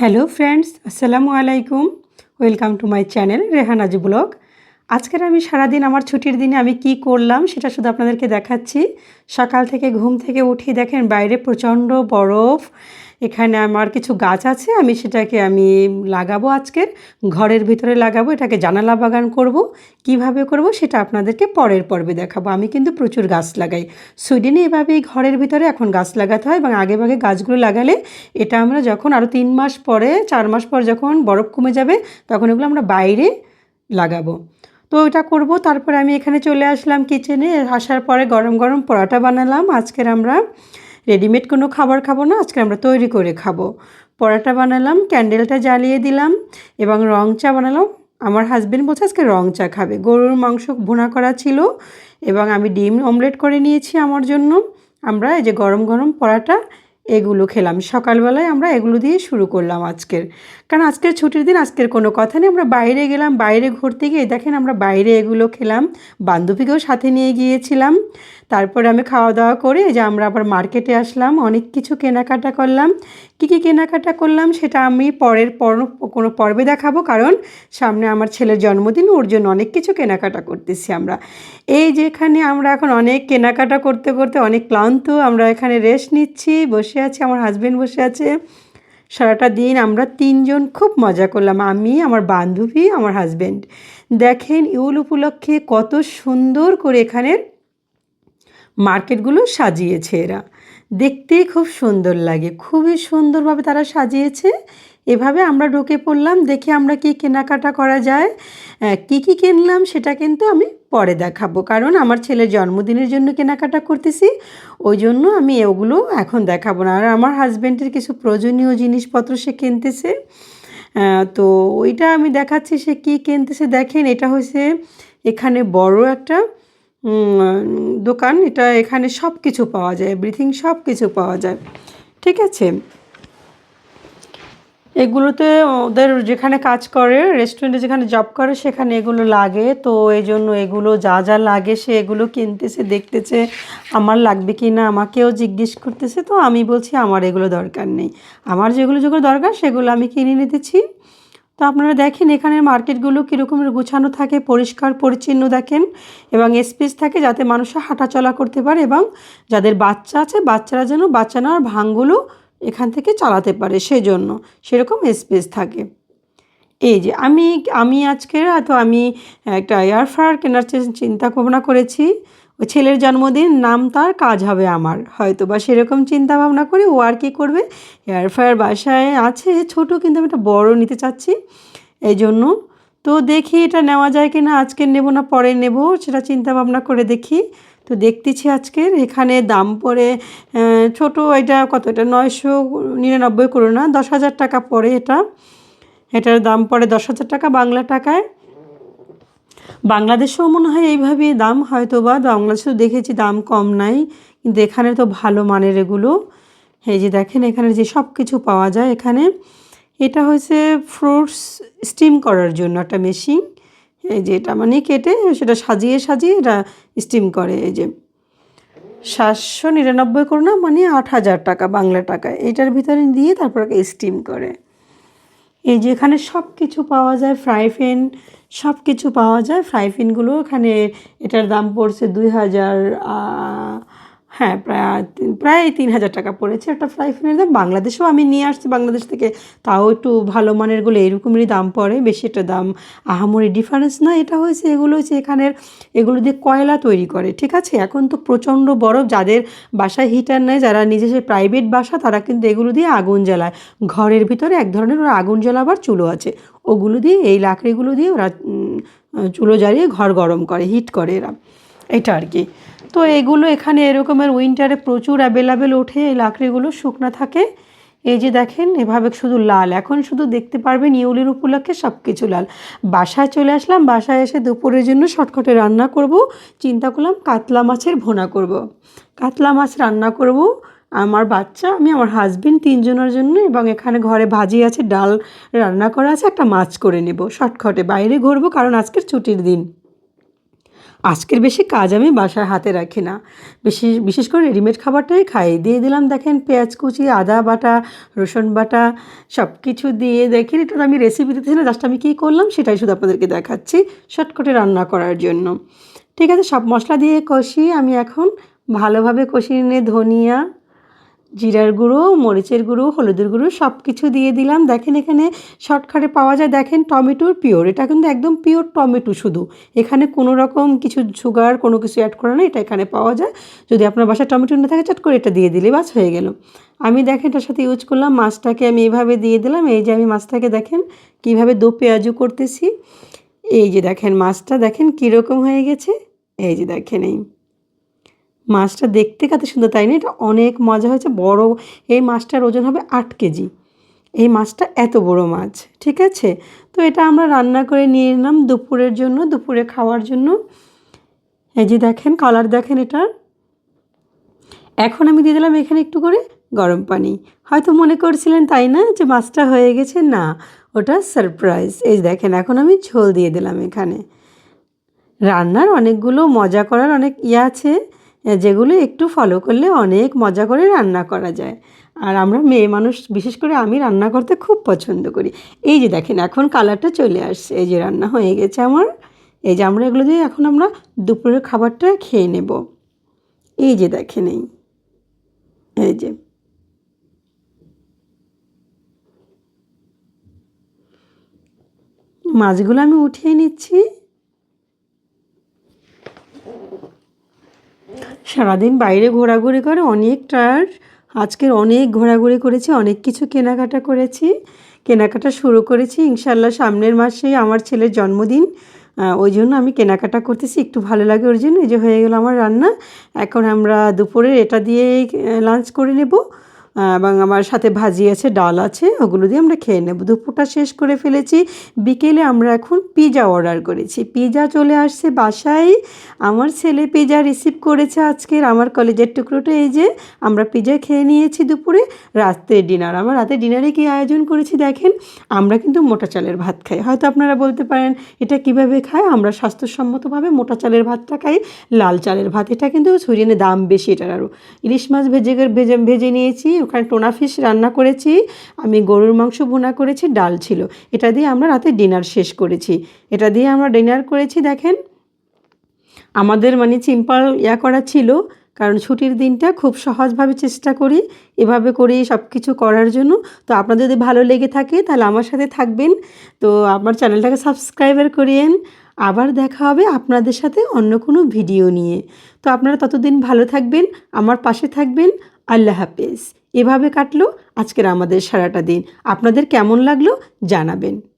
Hello friends আসসালামু আলাইকুম welcome to my channel Rehana's blog আজকের আমি সারাদিন আমার ছুটির দিনে আমি কি করলাম সেটা শুধু আপনাদেরকে দেখাচ্ছি। সকাল থেকে ঘুম থেকে উঠি দেখেন বাইরে প্রচণ্ড বরফ, এখানে আমার কিছু গাছ আছে, আমি সেটাকে আমি লাগাবো আজকের, ঘরের ভিতরে লাগাবো, এটাকে জানালা বাগান করব। কীভাবে করব সেটা আপনাদেরকে পরের পর্বে দেখাবো। আমি কিন্তু প্রচুর গাছ লাগাই। সুইডেনে এভাবেই ঘরের ভিতরে এখন গাছ লাগাতে হয় এবং আগে ভাগে গাছগুলো লাগালে এটা আমরা যখন আরও তিন মাস পরে, চার মাস পর যখন বরফ কমে যাবে তখন এগুলো আমরা বাইরে লাগাবো। তো ওইটা করব। তারপরে আমি এখানে চলে আসলাম কিচেনে আসার পরে গরম গরম পরোটা বানালাম। আজকের আমরা রেডিমেড কোনো খাবার খাব না। আজকে আমরা তৈরি করে খাব। পরোটা বানালাম ক্যান্ডেলটা জ্বালিয়ে দিলাম এবং রং চা বানালাম। আমার হাজবেন্ড বলছে, আজকে রং চা খাবে। গরুর মাংস ভুনা করা ছিল এবং আমি ডিম অমলেট করে নিয়েছি আমার জন্য। আমরা এই যে গরম গরম পরোটা এগুলো খেলাম। সকালবেলায় আমরা এগুলো দিয়ে শুরু করলাম আজকের। কারণ আজকের ছুটির দিন আজকের কোনো কথা নেই। আমরা বাইরে গেলাম, বাইরে ঘুরতে গিয়ে দেখেন আমরা বাইরে এগুলো খেলাম, বান্ধবীকেও সাথে নিয়ে গিয়েছিলাম। তারপরে আমি খাওয়া দাওয়া করে যে আমরা আবার মার্কেটে আসলাম, অনেক কিছু কেনাকাটা করলাম। কী কী কেনাকাটা করলাম সেটা আমি পরের পর, কোনো পর্বে দেখাবো। কারণ সামনে আমার ছেলের জন্মদিন, ওর জন্য অনেক কিছু কেনাকাটা করতেছি আমরা। এই যেখানে আমরা এখন অনেক কেনাকাটা করতে করতে অনেক ক্লান্ত, আমরা এখানে রেস্ট নিচ্ছি, বসে আছি, আমার হাজব্যান্ড বসে আছে। সারাটা দিন আমরা তিনজন খুব মজা করলাম, আমি, আমার বান্ধবী, আমার হাজব্যান্ড দেখেন ইউল উপলক্ষে কত সুন্দর করে এখানের মার্কেটগুলো সাজিয়েছে এরা। দেখতেই খুব সুন্দর লাগে। খুবই সুন্দরভাবে তারা সাজিয়েছে। এভাবে আমরা ঢুকে পড়লাম, দেখে আমরা কি কেনাকাটা করা যায় কি কি কিনলাম সেটা কিন্তু আমি পরে দেখাবো। কারণ আমার ছেলের জন্মদিনের জন্য কেনাকাটা করতেছি, ওই জন্য আমি ওগুলো এখন দেখাবো না। আর আমার হাজব্যান্ডের কিছু প্রয়োজনীয় জিনিসপত্র সে কিনতেছে তো ওইটা আমি দেখাচ্ছি সে কী কিনতেছে। দেখেন, এটা হয়েছে এখানে বড় একটা দোকান, এটা এখানে সব কিছু পাওয়া যায় এভরিথিং সব কিছু পাওয়া যায়, ঠিক আছে? এগুলোতে ওদের যেখানে কাজ করে রেস্টুরেন্টে যেখানে জব করে, সেখানে এগুলো লাগে, তো এই জন্য এগুলো যা যা লাগে, সে এগুলো কিনতেছে, দেখতেছে, আমার লাগবে কি না আমাকেও জিজ্ঞেস করতেছে, তো আমি বলছি, আমার এগুলো দরকার নেই। আমার যেগুলো যেগুলো দরকার, সেগুলো আমি কিনে নিতেছি। তো আপনারা দেখেন, এখানে মার্কেটগুলো কীরকমের গুছানো থাকে, পরিষ্কার, পরিচ্ছন্ন দেখেন এবং স্পেস থাকে যাতে মানুষরা হাঁটাচলা করতে পারে এবং যাদের বাচ্চা আছে, বাচ্চারা যেন বাচ্চা নেওয়ার ভাঙগুলো এখান থেকে চালাতে পারে, সেজন্য সেরকম স্পেস থাকে। এই যে আমি আমি আজকে, তো আমি একটা এয়ার ফ্রায়ার কেনার চিন্তা ভাবনা করেছি। ওই ছেলের জন্মদিন নাম তার কাজ হবে আমার। হয়তো বা সেরকম চিন্তা ভাবনা করে ও আর কী করবে? এয়ার ফ্রায়ার বাসায় আছে, ছোট, কিন্তু আমি একটা বড় নিতে চাচ্ছি। এই জন্য। তো দেখি এটা নেওয়া যায় কি না আজকে নেব না, পরে নেব, সেটা চিন্তা ভাবনা করে দেখি। তো দেখতেছি আজকের, এখানে দাম পড়ে ছোট এটা কত? এটা নয়শো নিরানব্বই করো না দশ হাজার টাকা পড়ে এটা। এটার দাম পড়ে দশ হাজার টাকা বাংলা টাকায়। বাংলাদেশেও মনে হয় এইভাবেই দাম হয়তো বা বাংলাদেশেও দেখেছি দাম কম নাই, কিন্তু এখানে তো ভালো মানের এগুলো। এই যে দেখেন, এখানে যে সব কিছু পাওয়া যায় এখানে। এটা হয়েছে ফ্রুটস স্টিম করার জন্য একটা মেশিন। এই যে এটা মানে কেটে সেটা সাজিয়ে সাজিয়ে এটা স্টিম করে। এই যে সাতশো নিরানব্বই করে না মানে আট হাজার টাকা বাংলা টাকা। এটার ভিতরে দিয়ে তারপর স্টিম করে। এই যে এখানে সব কিছু পাওয়া যায়, ফ্রাই প্যান সব কিছু পাওয়া যায়। ফ্রাই প্যানগুলো এখানে এটার দাম পড়ছে দুই হাজার হ্যাঁ প্রায় প্রায় তিন হাজার টাকা পড়েছে একটা ফ্রাই প্যানের দাম। বাংলাদেশেও আমি নিয়ে আসছি, বাংলাদেশ থেকে তাও একটু ভালো মানেরগুলো এরকমই দাম পড়ে, বেশি একটা দাম আহামরি ডিফারেন্স না। এটা হয়েছে, এগুলো হচ্ছে এখানের, এগুলো দিয়ে কয়লা তৈরি করে, ঠিক আছে? এখন তো প্রচণ্ড বরফ, যাদের বাসায় হিটার নেয় যারা নিজস্ব প্রাইভেট বাসা, তারা কিন্তু এগুলো দিয়ে আগুন জ্বালায়। ঘরের ভিতরে এক ধরনের ওরা আগুন জ্বালাবার চুলো আছে। ওগুলো দিয়ে, এই লাকড়িগুলো দিয়ে ওরা চুলো জ্বালিয়ে ঘর গরম করে, হিট করে এরা। এটা আর কি। তো এগুলো এখানে এরকমের উইন্টারে প্রচুর অ্যাভেলেবেল ওঠে, এই লাকড়িগুলো শুকনো থাকে। এই যে দেখেন, এভাবে শুধু লাল। এখন শুধু দেখতে পারবেন ইউলির উপলক্ষে সব কিছু লাল। বাসায় চলে আসলাম, বাসায় এসে দুপুরের জন্য শর্টকাটে রান্না করব। চিন্তা করলাম কাতলা মাছের ভোনা করব। কাতলা মাছ রান্না করব। আমার বাচ্চা, আমি আমার হাজবেন্ড তিনজনের জন্য এবং এখানে ঘরে ভাজি আছে, ডাল রান্না করা আছে, একটা মাছ করে নেব। শর্টকাটে বাইরে ঘুরবো কারণ আজকের ছুটির দিন। আজকের বেশি কাজ আমি বাসায় হাতে রাখি না। বেশি, বিশেষ করে রেডিমেড খাবারটাই খাই। দিয়ে দিলাম দেখেন পেঁয়াজ কুচি, আদা বাটা, রসুন বাটা সব কিছু দিয়ে দেখেন, এটা আমি রেসিপি দিতেছি না জাস্ট আমি কী করলাম সেটাই শুধু আপনাদেরকে দেখাচ্ছি শর্টকাটে রান্না করার জন্য। ঠিক আছে, সব মশলা দিয়ে কষিয়ে আমি এখন ভালোভাবে কষিয়ে নিয়ে ধনিয়া জিরার গুঁড়ো, মরিচের গুঁড়ো, হলুদের গুঁড়ো সব কিছু দিয়ে দিলাম। দেখেন এখানে শর্টকাটে পাওয়া যায়। দেখেন টমেটোর পিওর। এটা কিন্তু একদম পিওর টমেটো শুধু। এখানে কোনো রকম কিছু সুগার, কোনো কিছু অ্যাড করা নেই। এটা এখানে পাওয়া যায়। যদি আপনার বাসায় টমেটো না থাকে, চট করে এটা দিয়ে দিলে বাস হয়ে গেল। আমি দেখেন এটার সাথে ইউজ করলাম। মাছটাকে আমি এভাবে দিয়ে দিলাম। এই যে আমি মাছটাকে দেখেন কীভাবে দো পেঁয়াজু করতেছি। এই যে দেখেন মাছটা দেখেন কীরকম হয়ে গেছে। এই যে দেখেন এই মাছটা দেখতে কত সুন্দর, তাই না? এটা অনেক মজা হয়েছে। বড়, এই মাছটার ওজন হবে আট কেজি। এই মাছটা এত বড় মাছ, ঠিক আছে? তো এটা আমরা রান্না করে নিয়ে এলাম দুপুরের জন্য, দুপুরে খাওয়ার জন্য। এই যে দেখেন, কালার দেখেন এটার। এখন আমি দিয়ে দিলাম এখানে একটু করে গরম পানি। হয়তো মনে করছিলেন, তাই না, যে মাছটা হয়ে গেছে? না, ওটা সারপ্রাইজ এই দেখেন, এখন আমি ঝোল দিয়ে দিলাম এখানে। রান্নার অনেকগুলো, মজা করার অনেক ইয়ে আছে। যেগুলো একটু ফলো করলে অনেক মজা করে রান্না করা যায়। আর আমরা মেয়ে মানুষ, বিশেষ করে আমি রান্না করতে খুব পছন্দ করি। এই যে দেখেন, এখন কালারটা চলে আসছে। এই যে রান্না হয়ে গেছে আমার। এই যে আমরা এগুলো দিয়ে এখন আমরা দুপুরের খাবারটা খেয়ে নেব। এই যে দেখেন এই। এই যে। মাছগুলো আমি উঠিয়ে নিচ্ছি। সারাদিন বাইরে ঘোরাঘুরি করে অনেক টায়ার্ড আজকের অনেক ঘোরাঘুরি করেছি, অনেক কিছু কেনাকাটা করেছি। কেনাকাটা শুরু করেছি ইনশাল্লাহ সামনের মাসেই আমার ছেলের জন্মদিন। ওই জন্য আমি কেনাকাটা করতেছি, একটু ভালো লাগে ওর জন্য। এই যে হয়ে গেলো আমার রান্না, এখন আমরা দুপুরের এটা দিয়ে লাঞ্চ করে নেব। এবং আমার সাথে ভাজি আছে, ডাল আছে, ওগুলো দিয়ে আমরা খেয়ে নেব। দুপুরটা শেষ করে ফেলেছি। বিকেলে আমরা এখন পিজা অর্ডার করেছি। পিজা চলে আসছে বাসায়। আমার ছেলে পিজা রিসিভ করেছে আজকের। আমার কলেজের টুকরোটা এই যে, আমরা পিজা খেয়ে নিয়েছি দুপুরে। রাত্রের ডিনার আমার রাতে ডিনারে কি আয়োজন করেছি দেখেন? আমরা কিন্তু মোটা চালের ভাত খাই। হয়তো আপনারা বলতে পারেন, এটা কীভাবে খায়? আমরা স্বাস্থ্যসম্মতভাবে মোটা চালের ভাতটা খাই। লাল চালের ভাত, এটা কিন্তু সরিয়ে দাম বেশি, এটার আরও। ইলিশ মাছ ভেজে ভেজে ভেজে নিয়েছি। ওখানে টোনা ফিশ রান্না করেছি, আমি গরুর মাংস ভুনা করেছি, ডাল ছিল। এটা দিয়ে আমরা রাতে ডিনার শেষ করেছি। এটা দিয়ে আমরা ডিনার করেছি, দেখেন। আমাদের মানে সিম্পল ইয়া করা ছিল, কারণ ছুটির দিনটা খুব সহজভাবে চেষ্টা করি, এভাবে করি সব কিছু করার জন্য। তো আপনাদের যদি ভালো লেগে থাকে, তাহলে আমার সাথে থাকবেন। তো আমার চ্যানেলটাকে সাবস্ক্রাইবার করিয়েন। আবার দেখা হবে আপনাদের সাথে অন্য কোনো ভিডিও নিয়ে। তো আপনারা ততদিন ভালো থাকবেন, আমার পাশে থাকবেন। আল্লাহ হাফেজ। এভাবে কাটলো আজকের আমাদের সারাটা দিন। আপনাদের কেমন লাগল জানাবেন।